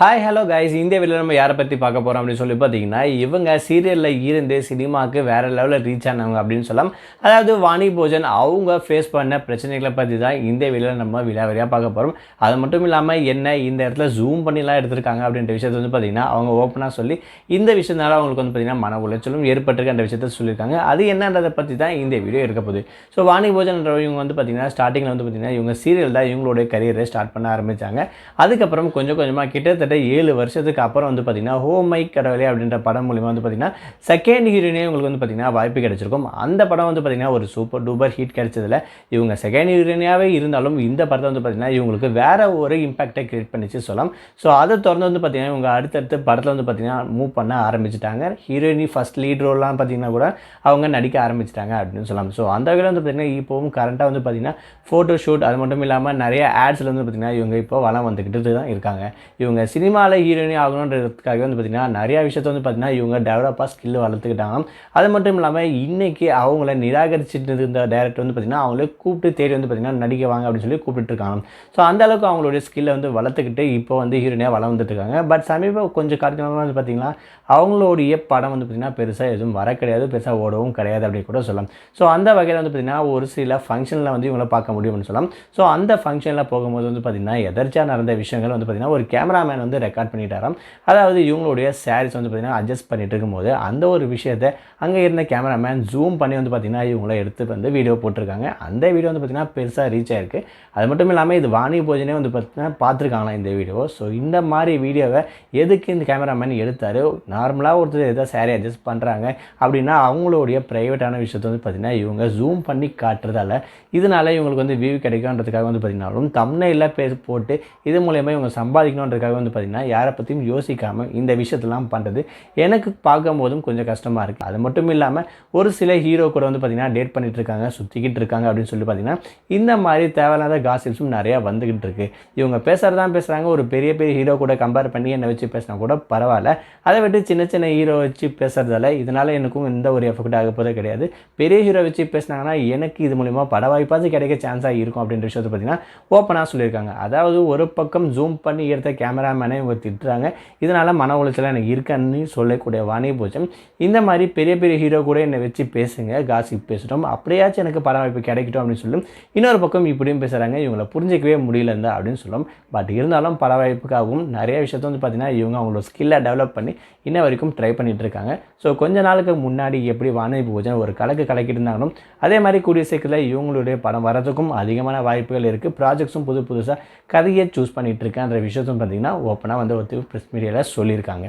Hi hello guys இந்த வீடியோவில் நம்ம யாரை பற்றி பார்க்க போகிறோம் அப்படின்னு சொல்லி பார்த்தீங்கன்னா இவங்க சீரியலில் இருந்து சினிமாவுக்கு வேறு லெவலில் ரீச் ஆனவங்க அப்படின்னு சொல்லலாம். அதாவது வாணி போஜன் அவங்க ஃபேஸ் பண்ண பிரச்சனைகளை பற்றி தான் இந்த வீடியோவில் நம்ம விழாவரியாக பார்க்க போகிறோம் அது மட்டும் இல்லாமல் என்ன இந்த இடத்துல ஜூம் பண்ணிலாம் எடுத்திருக்காங்க அப்படின்ற விஷயத்தை வந்து பார்த்திங்கன்னா அவங்க ஓப்பனாக சொல்லி இந்த விஷயத்தினால அவங்களுக்கு வந்து பார்த்திங்கன்னா மன உளைச்சலும் ஏற்பட்டிருக்கு அந்த விஷயத்த சொல்லியிருக்காங்க. அது என்னன்றதை பற்றி தான் இந்த வீடியோ இருக்க போகுது. ஸோ வாணி போஜன்ன்ற இவங்க வந்து பார்த்திங்கன்னா ஸ்டார்டிங்கில் வந்து பார்த்திங்கன்னா இவங்க சீரியல் தான் இவங்களுடைய கரியரை ஸ்டார்ட் பண்ண ஆரம்பித்தாங்க அதுக்கப்புறம் கொஞ்சம் கொஞ்சமாக கிட்டத்தட்ட ஏழு வருஷத்துக்கு அப்புறம் வந்து பார்த்திங்கன்னா ஹோ மை கடவுளே அப்படின்ற படம் மூலிமா வந்து பார்த்திங்கன்னா செகண்ட் ஹீரோயினே உங்களுக்கு வந்து பார்த்திங்கன்னா வாய்ப்பு கிடைச்சிருக்கும். அந்த படம் வந்து பார்த்திங்கன்னா ஒரு சூப்பர் டூப்பர் ஹிட் கிடச்சதில் இவங்க செகண்ட் ஹீரோயினாகவே இருந்தாலும் இந்த படத்தை வந்து பார்த்திங்கன்னா இவங்களுக்கு வேற ஒரு இம்பாக்டை கிரியேட் பண்ணிச்சு சொல்லலாம். ஸோ அதை தொடர்ந்து வந்து பார்த்திங்கன்னா இவங்க அடுத்தடுத்து படத்தில் வந்து பார்த்திங்கன்னா மூவ் பண்ண ஆரம்பிச்சிட்டாங்க. ஹீரோயினி ஃபஸ்ட் லீட் ரோல்லாம் பார்த்திங்கன்னா கூட அவங்க நடிக்க ஆரம்பிச்சிட்டாங்க அப்படின்னு சொல்லலாம். ஸோ அந்த வகையில் வந்து பார்த்திங்கன்னா இப்போவும் கரண்ட்டாக வந்து பார்த்திங்கன்னா ஃபோட்டோ ஷூட் அது மட்டும் இல்லாமல் நிறைய ஆட்ஸில் வந்து பார்த்திங்கன்னா இவங்க இப்போ வளம் வந்துக்கிட்டு தான் இருக்காங்க. இவங்க சினிமாவில் ஹீரோயினி ஆகணுன்றதுக்காக வந்து பார்த்திங்கன்னா நிறையா விஷயத்தை வந்து பார்த்திங்கன்னா இவங்க டெவலப்பாக ஸ்கில் வளர்த்துக்கிட்டாங்க. அது மட்டும் இல்லாமல் இன்றைக்கி அவங்கள நிராகரிச்சுட்டு இருந்த டேரக்டர் வந்து பார்த்திங்கன்னா அவங்களே கூப்பிட்டு தேடி வந்து பார்த்திங்கன்னா நடிக்க வாங்க அப்படின்னு சொல்லி கூப்பிட்டுருக்காங்க ஸோ அந்த அளவுக்கு அவங்களுடைய ஸ்கில்லை வந்து வளர்த்துக்கிட்டு இப்போ வந்து ஹீரோயினியாக வளர்ந்துட்டுருக்காங்க பட் சமீப கொஞ்சம் காரணமாக வந்து பார்த்திங்கன்னா அவங்களுடைய படம் வந்து பார்த்திங்கன்னா பெருசாக எதுவும் வர கிடையாது பெருசாக ஓடவும் கிடையாது அப்படின்னு கூட சொல்லலாம். ஸோ அந்த வகையில் வந்து பார்த்திங்கன்னா ஒரு சில ஃபங்க்ஷனில் வந்து இவங்கள பார்க்க முடியும்னு சொல்லலாம். ஸோ அந்த ஃபங்க்ஷனில் போகும்போது வந்து பார்த்திங்கன்னா எதர்ச்சியாக நடந்த விஷயங்கள் வந்து பார்த்திங்கன்னா ஒரு கேமராமேன் வந்து ரெக்கார்ட் பண்ணிட்டாராம். அதாவது இவங்களுடைய சாரீஸ் வந்து பார்த்திங்கன்னா அட்ஜஸ்ட் பண்ணிட்டு இருக்கும்போது அந்த ஒரு விஷயத்தை அங்கே இருந்த கேமராமேன் ஜூம் பண்ணி வந்து பார்த்திங்கன்னா இவங்கள எடுத்து வந்து வீடியோ போட்டிருக்காங்க. அந்த வீடியோ வந்து பார்த்திங்கன்னா பெருசாக ரீச் ஆயிருக்கு. அது மட்டும் இல்லாமல் இது வாணி போஜனே வந்து பார்த்திங்கன்னா பார்த்துருக்காங்களாம் இந்த வீடியோ ஸோ இந்த மாதிரி வீடியோவை எதுக்கு இந்த கேமராமேன் எடுத்தார்? நார்மலாக ஒருத்தர் எதாவது சாரி அட்ஜஸ்ட் பண்ணுறாங்க அப்படின்னா அவங்களுடைய ப்ரைவேட்டான விஷயத்தை வந்து பார்த்திங்கன்னா இவங்க ஜூம் பண்ணி காட்டுறதால இதனால இவங்களுக்கு வந்து வியூ கிடைக்குன்றதுக்காக வந்து பார்த்திங்கனாலும் தம்னையில் பேசி போட்டு இது மூலயமா இவங்க சம்பாதிக்கணுன்றதுக்காக வந்து பார்த்திங்கன்னா யாரை பற்றியும் யோசிக்காமல் இந்த விஷயத்தெல்லாம் பண்ணுறது எனக்கு பார்க்கும்போதும் கொஞ்சம் கஷ்டமாக இருக்குது அது மட்டும் இல்லாமல் ஒரு சில ஹீரோ கூட வந்து பார்த்திங்கன்னா டேட் பண்ணிகிட்டு இருக்காங்க சுற்றிக்கிட்டு இருக்காங்க அப்படின்னு சொல்லி பார்த்திங்கன்னா இந்த மாதிரி தேவையில்லாத காசிப்ஸும் நிறையா வந்துக்கிட்டு இருக்கு. இவங்க பேசுகிறதான் பேசுகிறாங்க ஒரு பெரிய பெரிய ஹீரோ கூட கம்பேர் பண்ணி என்னை வச்சு பேசினா கூட பரவாயில்ல. அதை விட்டு சின்ன சின்ன ஹீரோ வச்சு பேசுகிறதால இதனால் எனக்கும் எந்த ஒரு எஃபெக்ட் ஆக போதே கிடையாது. பெரிய ஹீரோ வச்சு பேசினாங்கன்னா எனக்கு இது மூலிமா பட வாய்ப்பாவது கிடைக்க சான்ஸாக இருக்கும் அப்படின்ற விஷயத்தை பார்த்தீங்கன்னா ஓப்பனாக சொல்லியிருக்காங்க. அதாவது ஒரு பக்கம் ஜூம் பண்ணி எடுத்த கேமராமேன் மனைவி திட்டுறாங்க. இதனால் மன உளைச்சலாக எனக்கு இருக்கன்னு சொல்லக்கூடிய வாணி பூஜம் இந்த மாதிரி பெரிய பெரிய ஹீரோ கூட என்னை வச்சு பேசுங்க காசிப் பேசுகிறோம் அப்படியாச்சும் எனக்கு பட வாய்ப்பு கிடைக்கட்டும் அப்படின்னு சொல்லும். இன்னொரு பக்கம் இப்படியும் பேசுகிறாங்க இவங்களை புரிஞ்சிக்கவே முடியல இருந்தா அப்படின்னு சொல்லும். பட் இருந்தாலும் பட வாய்ப்புக்காகவும் நிறைய விஷயத்த வந்து பார்த்திங்கன்னா இவங்க அவங்களோட ஸ்கில்லை டெவலப் பண்ணி இன்ன வரைக்கும் ட்ரை பண்ணிட்டு இருக்காங்க. ஸோ கொஞ்ச நாளுக்கு முன்னாடி எப்படி வானதி பூஜன் ஒரு கலக்கு கலக்கிட்டு இருந்தாங்களோ அதே மாதிரி கூடிய சீக்கிரத்தில் இவங்களுடைய படம் வரதுக்கும் அதிகமான வாய்ப்புகள் இருக்குது ப்ராஜெக்ட்ஸும் புது புதுசாக கதையை சூஸ் பண்ணிட்டு இருக்கேன்ற விஷயத்தும் பார்த்திங்கன்னா ஓப்பனாக வந்து ஒரு ப்ரெஸ் மீடியாவில் சொல்லியிருக்காங்க.